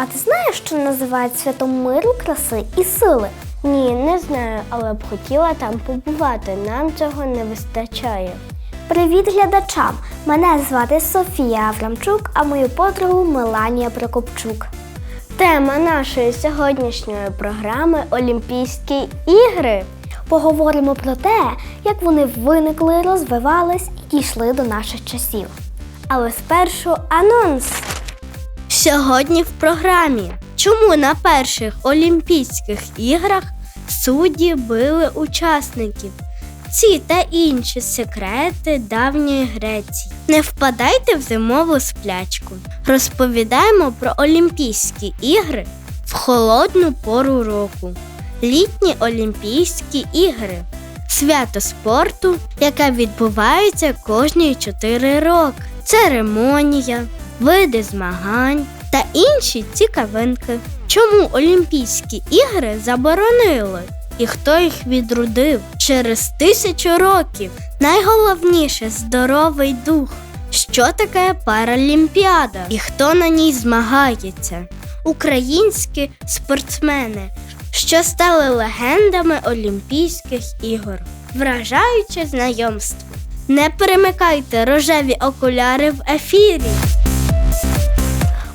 А ти знаєш, що називають святом миру, краси і сили? Ні, не знаю, але б хотіла там побувати. Нам цього не вистачає. Привіт глядачам! Мене звати Софія Аврамчук, а мою подругу Меланія Прокопчук. Тема нашої сьогоднішньої програми Олімпійські ігри. Поговоримо про те, як вони виникли, розвивались і дійшли до наших часів. Але спершу анонс. Сьогодні в програмі. Чому на перших Олімпійських іграх судді били учасників? Ці та інші секрети давньої Греції. Не впадайте в зимову сплячку. Розповідаємо про Олімпійські ігри в холодну пору року. Літні Олімпійські ігри. Свято спорту, яке відбувається кожні 4 роки. Церемонія, види змагань та інші цікавинки. Чому Олімпійські ігри заборонили? І хто їх відродив через тисячу років? Найголовніше здоровий дух. Що таке паралімпіада і хто на ній змагається? Українські спортсмени, що стали легендами Олімпійських ігор. Вражаюче знайомство. Не перемикайте рожеві окуляри в ефірі.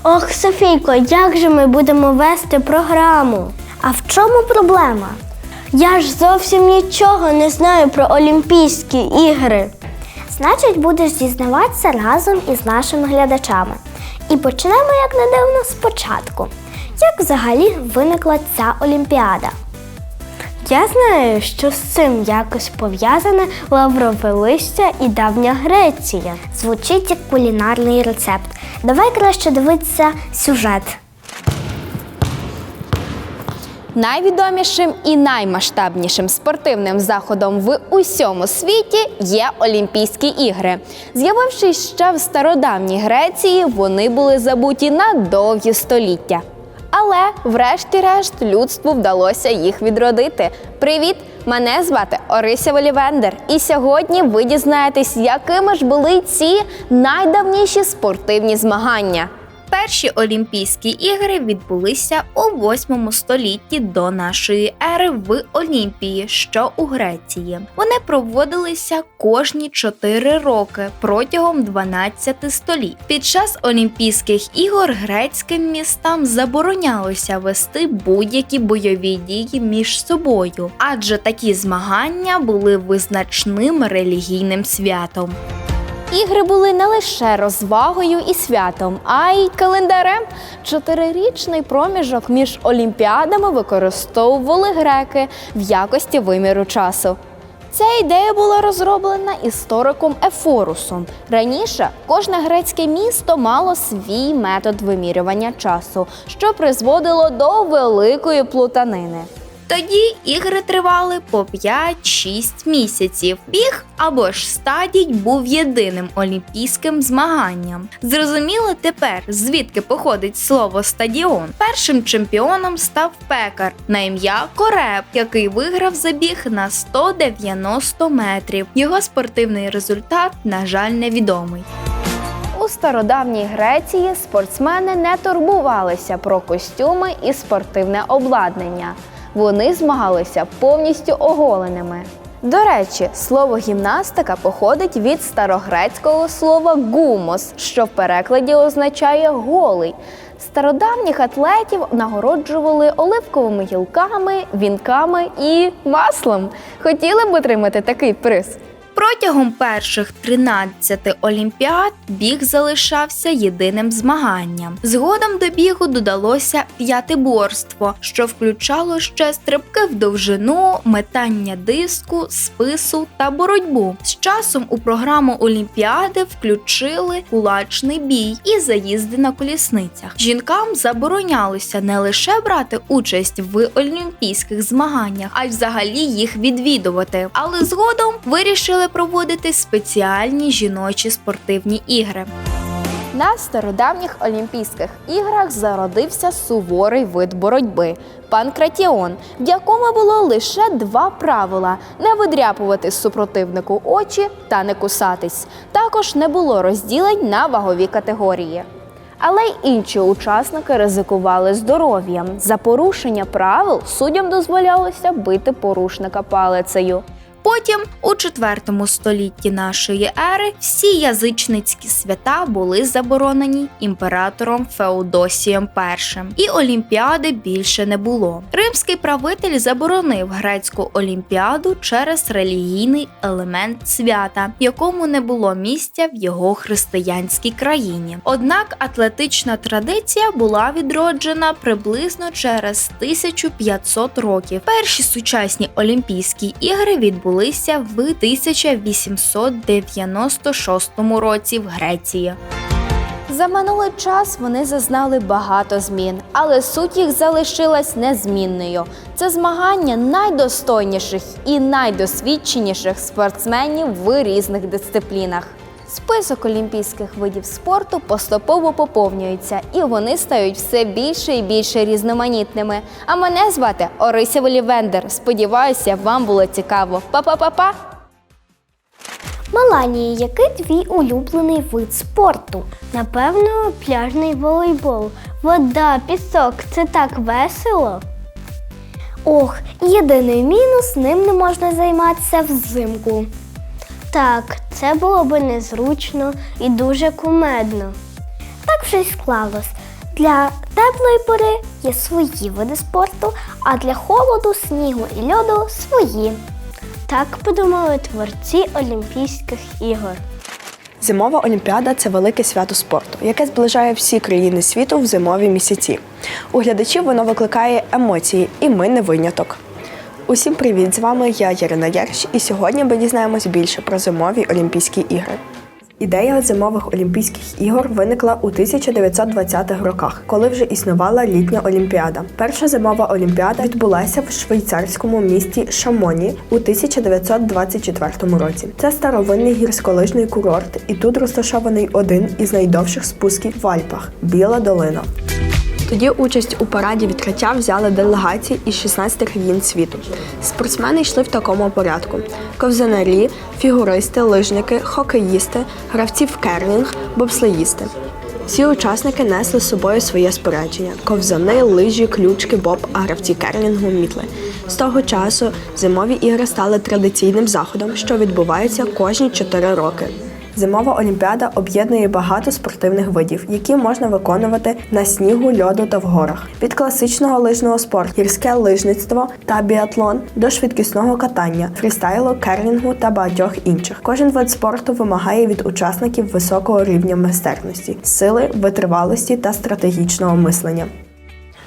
Ох, Софійко, як же ми будемо вести програму? А в чому проблема? Я ж зовсім нічого не знаю про Олімпійські ігри. Значить, будеш дізнаватися разом із нашими глядачами. І почнемо, як не спочатку. Як взагалі виникла ця олімпіада? Я знаю, що з цим якось пов'язане лаврове листя і давня Греція. Звучить як кулінарний рецепт. Давай краще дивитися сюжет. Найвідомішим і наймасштабнішим спортивним заходом в усьому світі є Олімпійські ігри. З'явившись ще в стародавній Греції, вони були забуті на довгі століття. Але, врешті-решт, людству вдалося їх відродити. Привіт! Мене звати Орися Волівендер. І сьогодні ви дізнаєтесь, якими ж були ці найдавніші спортивні змагання. Перші Олімпійські ігри відбулися у 8 столітті до нашої ери в Олімпії, що у Греції. Вони проводилися кожні 4 роки протягом 12 століть. Під час Олімпійських ігор грецьким містам заборонялося вести будь-які бойові дії між собою, адже такі змагання були визначним релігійним святом. Ігри були не лише розвагою і святом, а й календарем. Чотирирічний проміжок між олімпіадами використовували греки в якості виміру часу. Ця ідея була розроблена істориком Ефорусом. Раніше кожне грецьке місто мало свій метод вимірювання часу, що призводило до великої плутанини. Тоді ігри тривали по 5-6 місяців. Біг або ж стадій був єдиним олімпійським змаганням. Зрозуміло тепер, звідки походить слово стадіон. Першим чемпіоном став пекар на ім'я Кореб, який виграв забіг на 190 метрів. Його спортивний результат, на жаль, невідомий. У стародавній Греції спортсмени не турбувалися про костюми і спортивне обладнання. Вони змагалися повністю оголеними. До речі, слово гімнастика походить від старогрецького слова гумос, що в перекладі означає голий. Стародавніх атлетів нагороджували оливковими гілками, вінками і маслом. Хотіли б отримати такий приз? Протягом перших 13 олімпіад біг залишався єдиним змаганням. Згодом до бігу додалося п'ятиборство, що включало ще стрибки в довжину, метання диску, спису та боротьбу. З часом у програму Олімпіади включили кулачний бій і заїзди на колісницях. Жінкам заборонялося не лише брати участь в олімпійських змаганнях, а й взагалі їх відвідувати. Але згодом вирішили проводити спеціальні жіночі спортивні ігри. На стародавніх Олімпійських іграх зародився суворий вид боротьби панкратіон, в якому було лише два правила: не видряпувати супротивнику очі та не кусатись. Також не було розділень на вагові категорії. Але й інші учасники ризикували здоров'ям. За порушення правил суддям дозволялося бити порушника палицею. Потім, у IV столітті нашої ери, всі язичницькі свята були заборонені імператором Феодосієм І, і Олімпіади більше не було. Римський правитель заборонив грецьку олімпіаду через релігійний елемент свята, якому не було місця в його християнській країні. Однак атлетична традиція була відроджена приблизно через 1500 років. Перші сучасні Олімпійські ігри відбулися в 1896 році в Греції. За минулий час вони зазнали багато змін, але суть їх залишилась незмінною. Це змагання найдостойніших і найдосвідченіших спортсменів в різних дисциплінах. Список олімпійських видів спорту поступово поповнюється, і вони стають все більше і більше різноманітними. А мене звати Орися Волівендер. Сподіваюся, вам було цікаво. Па-па-па-па! Меланія, який твій улюблений вид спорту? Напевно, пляжний волейбол. Вода, пісок це так весело. Ох, єдиний мінус ним не можна займатися взимку. Так, це було би незручно і дуже кумедно. Так вже й склалось. Для теплої пори є свої види спорту, а для холоду, снігу і льоду свої. Так подумали творці Олімпійських ігор. Зимова олімпіада це велике свято спорту, яке зближає всі країни світу в зимові місяці. У глядачів воно викликає емоції, і ми не виняток. Усім привіт! З вами я Ярина Ярш, і сьогодні ми дізнаємось більше про зимові Олімпійські ігри. Ідея зимових Олімпійських ігор виникла у 1920-х роках, коли вже існувала літня олімпіада. Перша зимова олімпіада відбулася в швейцарському місті Шамоні у 1924 році. Це старовинний гірськолижний курорт, і тут розташований один із найдовших спусків в Альпах Біла долина. Тоді участь у параді відкриття взяли делегації із 16 країн світу. Спортсмени йшли в такому порядку: ковзанарі, фігуристи, лижники, хокеїсти, гравці в керлінг, бобслеїсти. Всі учасники несли з собою своє спорядження: ковзани, лижі, ключки, боб, а гравці керлінгу мітли. З того часу зимові ігри стали традиційним заходом, що відбувається кожні 4 роки. Зимова олімпіада об'єднує багато спортивних видів, які можна виконувати на снігу, льоду та в горах. Від класичного лижного спорту, гірське лижництво та біатлон до швидкісного катання, фрістайлу, керлінгу та багатьох інших. Кожен вид спорту вимагає від учасників високого рівня майстерності, сили, витривалості та стратегічного мислення.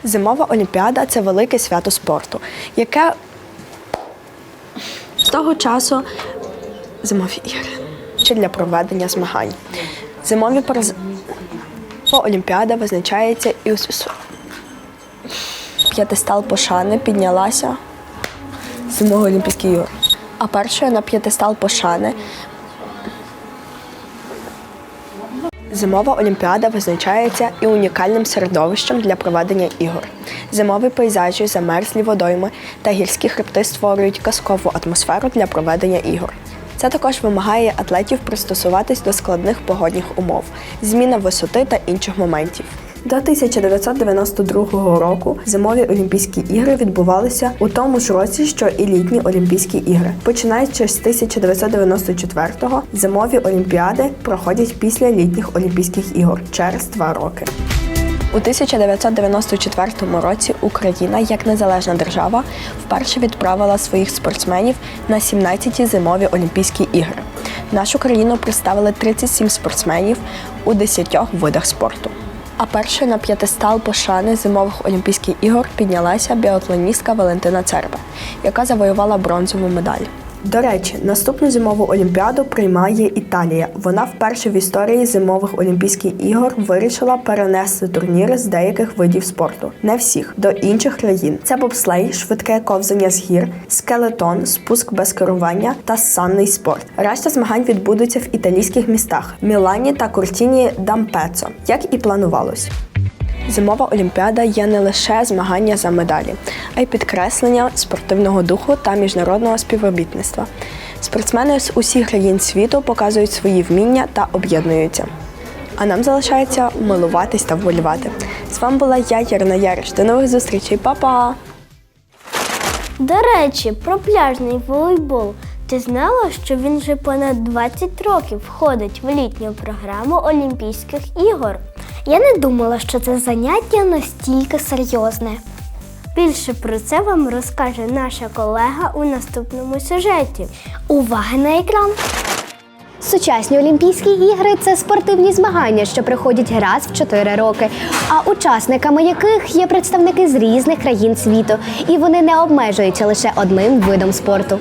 Зимова олімпіада це велике свято спорту, яке з того часу зимові ігри чи для проведення змагань. Зимові параз... Олімпіада визначається і у п'ятистал пошани піднялася з зимової Олімпійських ігор. А першою на п'ятистал пошани Зимова олімпіада визначається і унікальним середовищем для проведення ігор. Зимові пейзажі, замерзлі водойми та гірські хребти створюють казкову атмосферу для проведення ігор. Це також вимагає атлетів пристосуватись до складних погодних умов, зміна висоти та інших моментів. До 1992 року зимові Олімпійські ігри відбувалися у тому ж році, що і літні Олімпійські ігри. Починаючи з 1994-го, зимові олімпіади проходять після літніх Олімпійських ігор через два роки. У 1994 році Україна, як незалежна держава, вперше відправила своїх спортсменів на 17-ті зимові Олімпійські ігри. Нашу країну представили 37 спортсменів у 10 видах спорту. А першою на п'ятистал пошани зимових Олімпійських ігор піднялася біатлоністка Валентина Церба, яка завоювала бронзову медаль. До речі, наступну зимову олімпіаду приймає Італія. Вона вперше в історії зимових олімпійських ігор вирішила перенести турніри з деяких видів спорту, не всіх до інших країн. Це бобслей, швидке ковзання з гір, скелетон, спуск без керування та санний спорт. Решта змагань відбудуться в італійських містах Мілані та Куртіні Дампецо, як і планувалось. Зимова олімпіада є не лише змагання за медалі, а й підкреслення спортивного духу та міжнародного співробітництва. Спортсмени з усіх країн світу показують свої вміння та об'єднуються. А нам залишається милуватись та вболівати. З вами була я, Ярина Яриш. До нових зустрічей, Па-па! До речі, про пляжний волейбол. Ти знала, що він вже понад 20 років входить в літню програму Олімпійських ігор? Я не думала, що це заняття настільки серйозне. Більше про це вам розкаже наша колега у наступному сюжеті. Увага на екран! Сучасні Олімпійські ігри це спортивні змагання, що приходять раз в 4 роки, а учасниками яких є представники з різних країн світу, і вони не обмежуються лише одним видом спорту.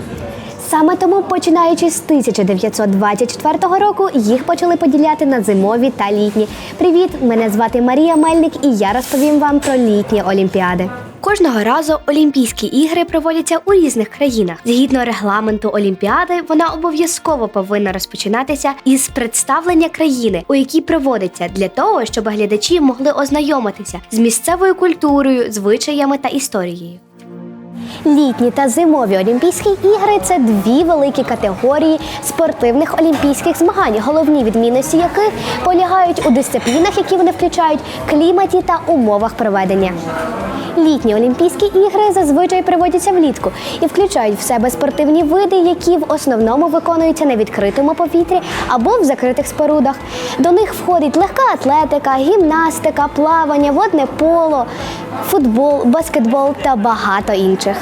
Саме тому, починаючи з 1924 року, їх почали поділяти на зимові та літні. Привіт! Мене звати Марія Мельник, і я розповім вам про літні олімпіади. Кожного разу Олімпійські ігри проводяться у різних країнах. Згідно регламенту Олімпіади, вона обов'язково повинна розпочинатися із представлення країни, у якій проводиться, для того, щоб глядачі могли ознайомитися з місцевою культурою, звичаями та історією. Літні та зимові Олімпійські ігри це дві великі категорії спортивних олімпійських змагань, головні відмінності яких полягають у дисциплінах, які вони включають, кліматі та умовах проведення. Літні Олімпійські ігри зазвичай проводяться влітку і включають в себе спортивні види, які в основному виконуються на відкритому повітрі або в закритих спорудах. До них входить легка атлетика, гімнастика, плавання, водне поло, футбол, баскетбол та багато інших.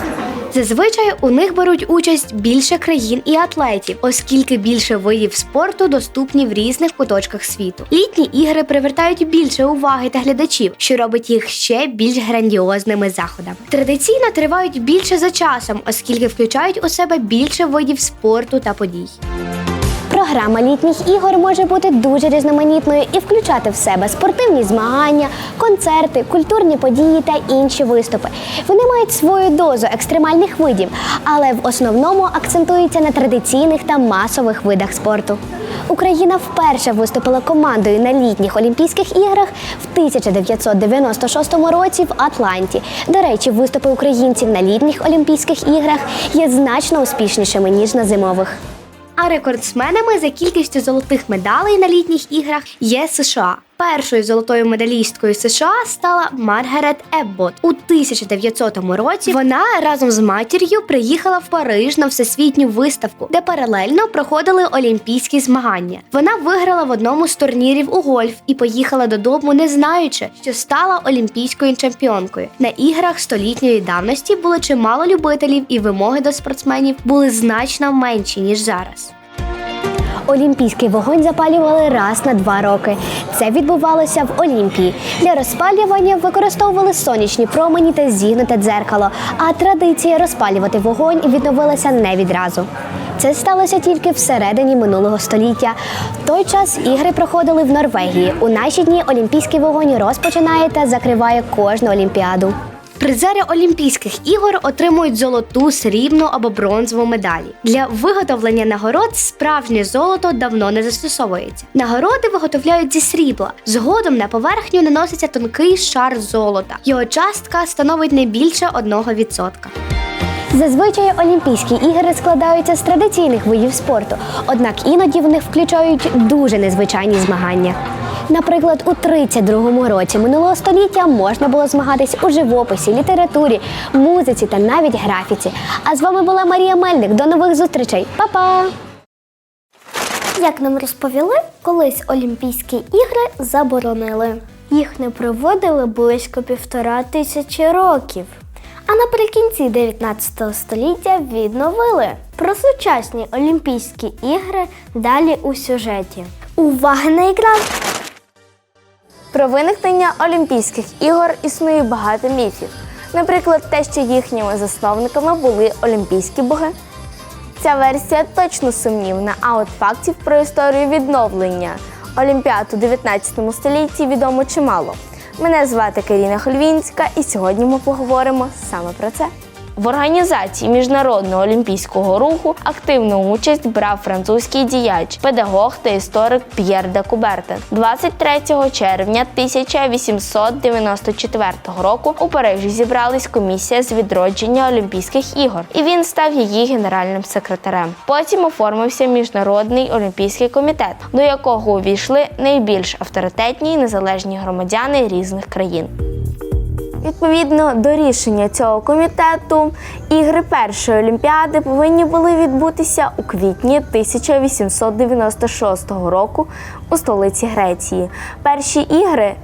Зазвичай у них беруть участь більше країн і атлетів, оскільки більше видів спорту доступні в різних куточках світу. Літні ігри привертають більше уваги та глядачів, що робить їх ще більш грандіозними заходами. Традиційно тривають більше за часом, оскільки включають у себе більше видів спорту та подій. Програма літніх ігор може бути дуже різноманітною і включати в себе спортивні змагання, концерти, культурні події та інші виступи. Вони мають свою дозу екстремальних видів, але в основному акцентуються на традиційних та масових видах спорту. Україна вперше виступила командою на літніх Олімпійських іграх в 1996 році в Атланті. До речі, виступи українців на літніх Олімпійських іграх є значно успішнішими ніж на зимових. А рекордсменами за кількістю золотих медалей на літніх іграх є США. Першою золотою медалісткою США стала Маргарет Еббот. У 1900 році вона разом з матір'ю приїхала в Париж на всесвітню виставку, де паралельно проходили олімпійські змагання. Вона виграла в одному з турнірів у гольф і поїхала додому, не знаючи, що стала олімпійською чемпіонкою. На іграх столітньої давності було чимало любителів, і вимоги до спортсменів були значно менші ніж зараз. Олімпійський вогонь запалювали раз на два роки. Це відбувалося в Олімпії. Для розпалювання використовували сонячні промені та зігнуте дзеркало. А традиція розпалювати вогонь відновилася не відразу. Це сталося тільки всередині минулого століття. В той час ігри проходили в Норвегії. У наші дні олімпійський вогонь розпочинає та закриває кожну олімпіаду. Призери Олімпійських ігор отримують золоту, срібну або бронзову медалі. Для виготовлення нагород справжнє золото давно не застосовується. Нагороди виготовляють зі срібла. Згодом на поверхню наноситься тонкий шар золота. Його частка становить не більше 1%. Зазвичай Олімпійські ігри складаються з традиційних видів спорту, однак іноді в них включають дуже незвичайні змагання. Наприклад, у 32-му році минулого століття можна було змагатись у живописі, літературі, музиці та навіть графіці. А з вами була Марія Мельник. До нових зустрічей. Па-па! Як нам розповіли, колись Олімпійські ігри заборонили. Їх не проводили близько півтора тисячі років. А наприкінці 19 століття відновили. Про сучасні Олімпійські ігри далі у сюжеті. Увага на екран! Про виникнення Олімпійських ігор існує багато міфів. Наприклад, те, що їхніми засновниками були олімпійські боги. Ця версія точно сумнівна, а от фактів про історію відновлення Олімпіад у 19 столітті відомо чимало. Мене звати Каріна Хольвінська, і сьогодні ми поговоримо саме про це. В організації міжнародного олімпійського руху активну участь брав французький діяч, педагог та історик П'єр де Кубертен. 23 червня 1894 року у Парижі зібралась комісія з відродження Олімпійських ігор, і він став її генеральним секретарем. Потім оформився міжнародний олімпійський комітет, до якого увійшли найбільш авторитетні і незалежні громадяни різних країн. Відповідно до рішення цього комітету, ігри першої олімпіади повинні були відбутися у квітні 1896 року у столиці Греції. Перші ігри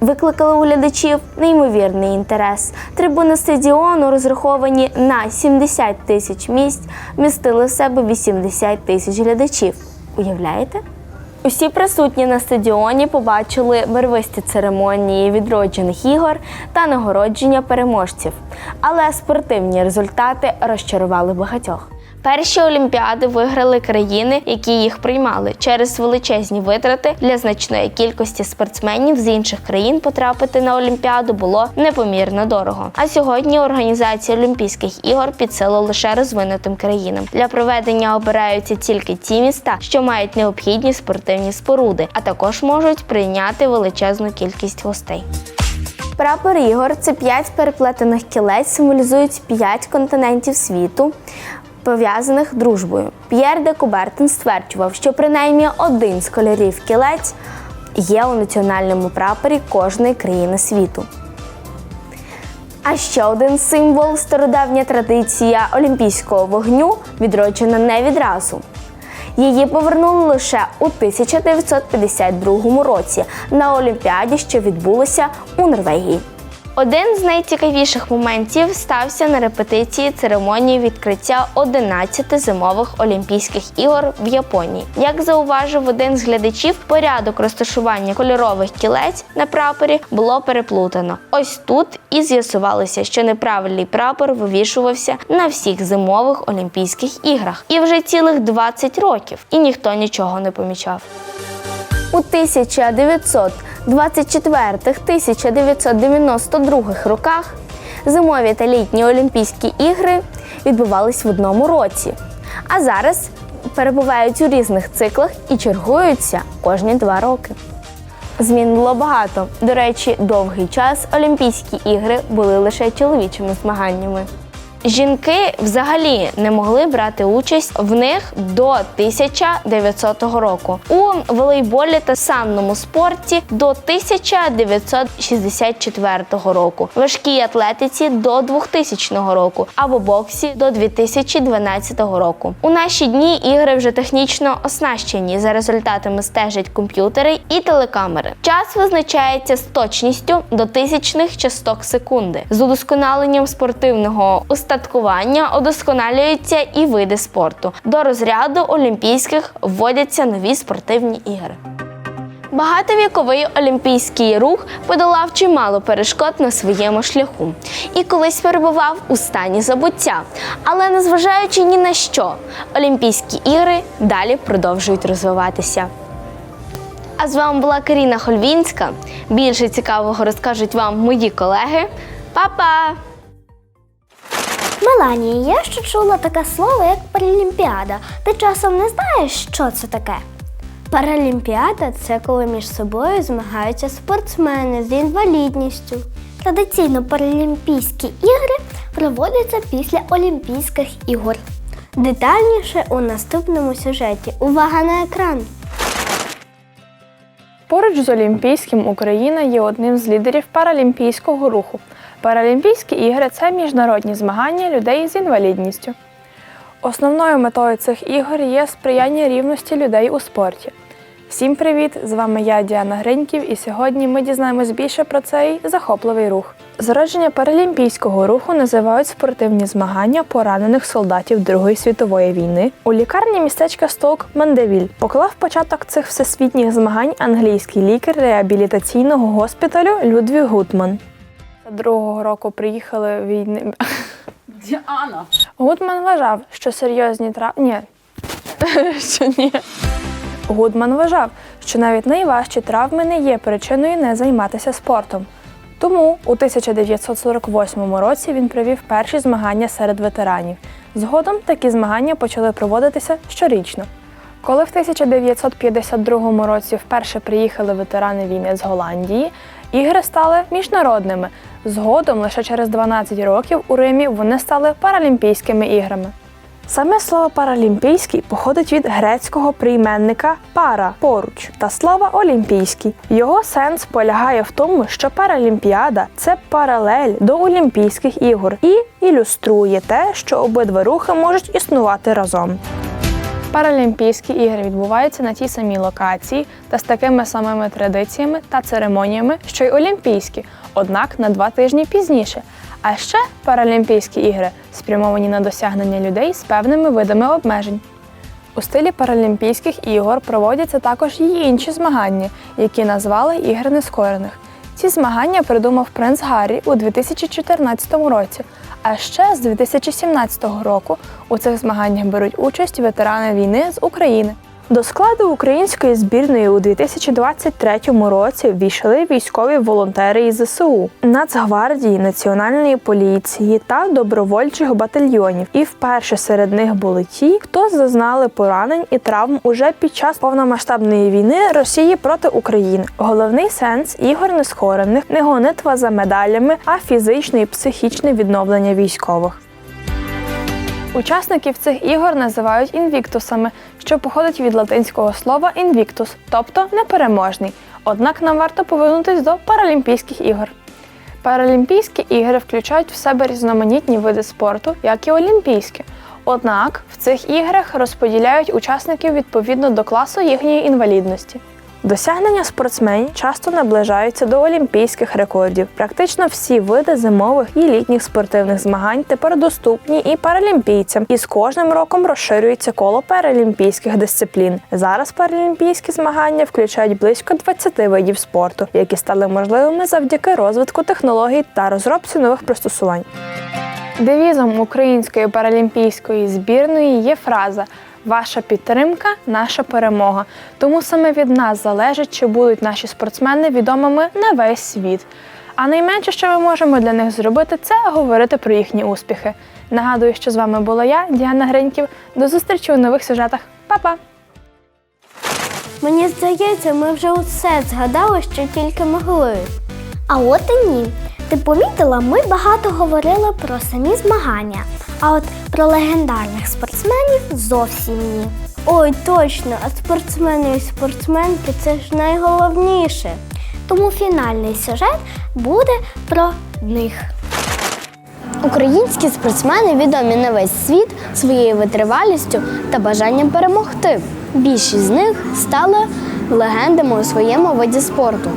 викликали у глядачів неймовірний інтерес. Трибуни стадіону, розраховані на 70 тисяч місць, вмістили в себе 80 тисяч глядачів. Уявляєте? Усі присутні на стадіоні побачили барвисті церемонії відроджених ігор та нагородження переможців. Але спортивні результати розчарували багатьох. Перші олімпіади виграли країни, які їх приймали. Через величезні витрати для значної кількості спортсменів з інших країн потрапити на олімпіаду було непомірно дорого. А сьогодні організація Олімпійських ігор під силу лише розвинутим країнам. Для проведення обираються тільки ті міста, що мають необхідні спортивні споруди, а також можуть прийняти величезну кількість гостей. Прапор ігор це п'ять переплетених кілець, символізують п'ять континентів світу, пов'язаних дружбою. П'єр де Кубертен стверджував, що принаймні один з кольорів кілець є у національному прапорі кожної країни світу. А ще один символ стародавня традиція олімпійського вогню відроджена не відразу. Її повернули лише у 1952 році на Олімпіаді, що відбулося у Норвегії. Один з найцікавіших моментів стався на репетиції церемонії відкриття 11 зимових Олімпійських ігор в Японії. Як зауважив один з глядачів, порядок розташування кольорових кілець на прапорі було переплутано. Ось тут і з'ясувалося, що неправильний прапор вивішувався на всіх зимових Олімпійських іграх. І вже цілих 20 років, і ніхто нічого не помічав. У 1924-1992 роках зимові та літні Олімпійські ігри відбувались в одному році, а зараз перебувають у різних циклах і чергуються кожні два роки. Змін було багато. До речі, довгий час Олімпійські ігри були лише чоловічими змаганнями. Жінки взагалі не могли брати участь в них до 1900 року. У волейболі та санному спорті до 1964 року, важкій атлетиці до 2000 року, а в боксі до 2012 року. У наші дні ігри вже технічно оснащені. За результатами стежать комп'ютери і телекамери. Час визначається з точністю до тисячних часток секунди. З удосконаленням спортивного устаткування удосконалюються і види спорту. До розряду олімпійських вводяться нові спортивні ігри. Багатовіковий олімпійський рух подолав чимало перешкод на своєму шляху і колись перебував у стані забуття. Але незважаючи ні на що, Олімпійські ігри далі продовжують розвиватися. А з вами була Каріна Хольвінська. Більше цікавого розкажуть вам мої колеги. Па-па! Меланія, я ще чула таке слово, як паралімпіада. Ти часом не знаєш, що це таке? Паралімпіада це коли між собою змагаються спортсмени з інвалідністю. Традиційно паралімпійські ігри проводяться після Олімпійських ігор. Детальніше у наступному сюжеті. Увага на екран! Поруч з Олімпійським Україна є одним з лідерів паралімпійського руху. Паралімпійські ігри це міжнародні змагання людей з інвалідністю. Основною метою цих ігор є сприяння рівності людей у спорті. Всім привіт! З вами я Діана Гриньків, і сьогодні ми дізнаємось більше про цей захопливий рух. Зародження паралімпійського руху називають спортивні змагання поранених солдатів Другої світової війни. У лікарні містечка Сток Мандевіль поклав початок цих всесвітніх змагань англійський лікар реабілітаційного госпіталю Людвіг Гутман. Другого року приїхали війни. Діана. Гудман вважав, що серйозні травми. Ні. що ні. Гудман вважав, що навіть найважчі травми не є причиною не займатися спортом. Тому у 1948 році він провів перші змагання серед ветеранів. Згодом такі змагання почали проводитися щорічно. Коли в 1952 році вперше приїхали ветерани війни з Голландії, ігри стали міжнародними. Згодом, лише через 12 років у Римі вони стали паралімпійськими іграми. Саме слово паралімпійський походить від грецького прийменника пара поруч та слова олімпійський. Його сенс полягає в тому, що паралімпіада це паралель до Олімпійських ігор і ілюструє те, що обидва рухи можуть існувати разом. Паралімпійські ігри відбуваються на тій самій локації та з такими самими традиціями та церемоніями, що й Олімпійські, однак на два тижні пізніше. А ще Паралімпійські ігри спрямовані на досягнення людей з певними видами обмежень. У стилі Паралімпійських ігор проводяться також і інші змагання, які назвали Ігри нескорених. Ці змагання придумав принц Гаррі у 2014 році. А ще з 2017 року у цих змаганнях беруть участь ветерани війни з України. До складу української збірної у 2023 році ввійшли військові волонтери із ЗСУ, Нацгвардії, Національної поліції та добровольчих батальйонів. І вперше серед них були ті, хто зазнали поранень і травм уже під час повномасштабної війни Росії проти України. Головний сенс ігор нескорених не гонитва за медалями, а фізичне і психічне відновлення військових. Учасників цих ігор називають інвіктусами, що походить від латинського слова інвіктус, тобто непереможний. Однак нам варто повернутися до Паралімпійських ігор. Паралімпійські ігри включають в себе різноманітні види спорту, як і олімпійські. Однак в цих іграх розподіляють учасників відповідно до класу їхньої інвалідності. Досягнення спортсменів часто наближаються до олімпійських рекордів. Практично всі види зимових і літніх спортивних змагань тепер доступні і паралімпійцям, і з кожним роком розширюється коло паралімпійських дисциплін. Зараз паралімпійські змагання включають близько 20 видів спорту, які стали можливими завдяки розвитку технологій та розробці нових пристосувань. Девізом української паралімпійської збірної є фраза Ваша підтримка наша перемога. Тому саме від нас залежить, чи будуть наші спортсмени відомими на весь світ. А найменше, що ми можемо для них зробити, це говорити про їхні успіхи. Нагадую, що з вами була я, Діана Гриньків. До зустрічі у нових сюжетах. Па-па! Мені здається, ми вже усе згадали, що тільки могли. А от і ні. Ти помітила, ми багато говорили про самі змагання, а от про легендарних спортсменів зовсім ні. Ой, точно, а спортсмени і спортсменки це ж найголовніше. Тому фінальний сюжет буде про них. Українські спортсмени відомі на весь світ своєю витривалістю та бажанням перемогти. Більшість з них стали легендами у своєму виді спорту.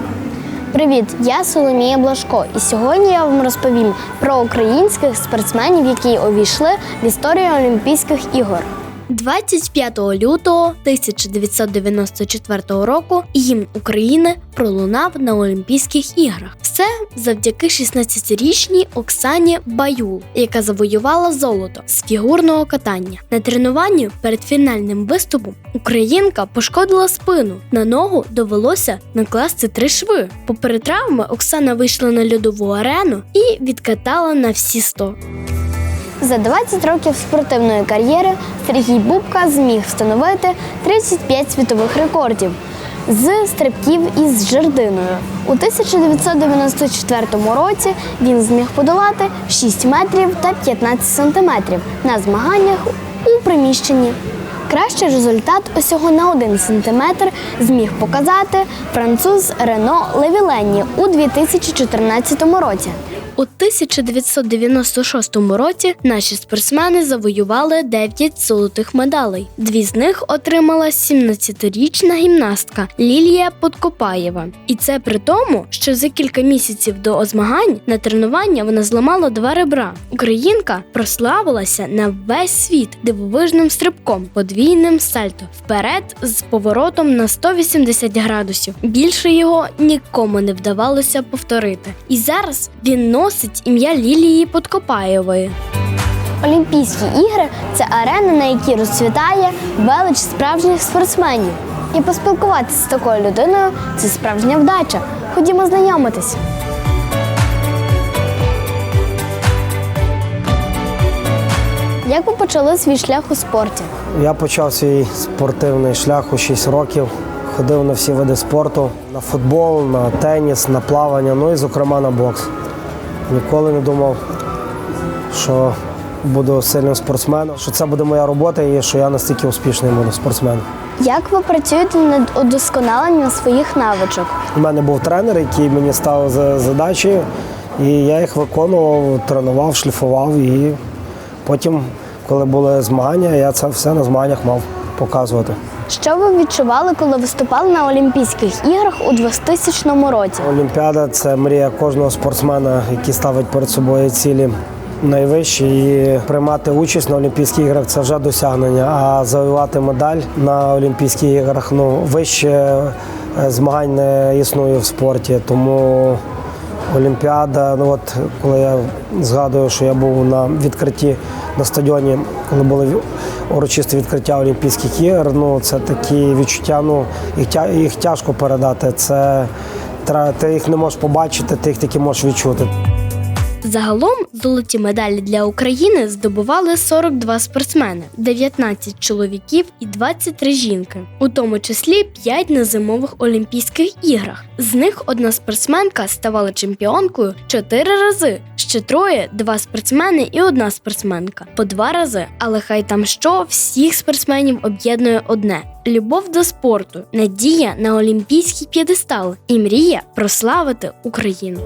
Привіт, я Соломія Блашко, і сьогодні я вам розповім про українських спортсменів, які увійшли в історію Олімпійських ігор. 25 лютого 1994 року гімн України пролунав на Олімпійських іграх. Все завдяки 16-річній Оксані Баюл, яка завоювала золото з фігурного катання. На тренуванні перед фінальним виступом українка пошкодила спину. На ногу довелося накласти три шви. Попри травми, Оксана вийшла на льодову арену і відкатала на всі 100. За 20 років спортивної кар'єри Сергій Бубка зміг встановити 35 світових рекордів з стрибків із жердиною. У 1994 році він зміг подолати 6 метрів та 15 сантиметрів на змаганнях у приміщенні. Кращий результат усього на 1 сантиметр зміг показати француз Рено Левіленні у 2014 році. У 1996 році наші спортсмени завоювали 9 золотих медалей. Дві з них отримала 17-річна гімнастка Лілія Подкопаєва. І це при тому, що за кілька місяців до змагань на тренування вона зламала два ребра. Українка прославилася на весь світ дивовижним стрибком, подвійним сальто вперед з поворотом на 180 градусів. Більше його нікому не вдавалося повторити. І зараз він носить носить ім'я Лілії Подкопаєвої. Олімпійські ігри це арена, на якій розцвітає велич справжніх спортсменів. І поспілкуватися з такою людиною це справжня вдача. Ходімо знайомитися. Як ви почали свій шлях у спорті? Я почав свій спортивний шлях у 6 років. Ходив на всі види спорту: на футбол, на теніс, на плавання, ну і, зокрема, на бокс. Ніколи не думав, що буду сильним спортсменом, що це буде моя робота і що я настільки успішний буду спортсменом. Як ви працюєте над удосконаленням своїх навичок? У мене був тренер, який мені ставив за задачі, і я їх виконував, тренував, шліфував. І потім, коли були змагання, я це все на змаганнях мав показувати. Що ви відчували, коли виступали на Олімпійських іграх у 2000 році? Олімпіада це мрія кожного спортсмена, який ставить перед собою цілі найвищі. І приймати участь на Олімпійських іграх це вже досягнення. А завоювати медаль на Олімпійських іграх ну вище е, змагань не існує в спорті. Тому Олімпіада, ну от коли я згадую, що я був на відкритті на стадіоні, коли були урочисті відкриття Олімпійських ігор, ну це такі відчуття, ну їх тяжко передати. Це ти їх не можеш побачити, ти їх тільки можеш відчути. Загалом золоті медалі для України здобували 42 спортсмени, 19 чоловіків і 23 жінки, у тому числі 5 на зимових Олімпійських іграх. З них одна спортсменка ставала чемпіонкою 4 рази. Ще троє два спортсмени і одна спортсменка по два рази. Але хай там що всіх спортсменів об'єднує одне: любов до спорту, надія на олімпійський п'єдестал і мрія прославити Україну.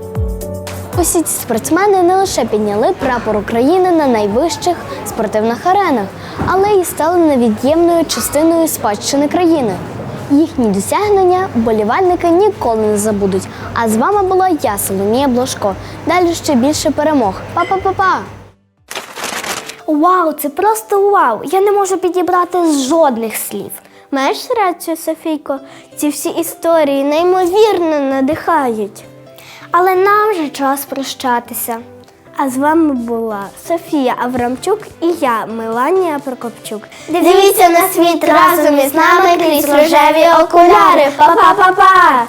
Усі ці спортсмени не лише підняли прапор України на найвищих спортивних аренах, але й стали невід'ємною частиною спадщини країни. Їхні досягнення болівальники ніколи не забудуть. А з вами була я, Соломія Блошко. Далі ще більше перемог. Па-па-па-па! Вау, це просто вау! Я не можу підібрати жодних слів. Маєш рацію, Софійко? Ці всі історії неймовірно надихають. Але нам вже час прощатися. А з вами була Софія Аврамчук і я, Меланія Прокопчук. Дивіться на світ разом із нами крізь рожеві окуляри. Па-па-па-па!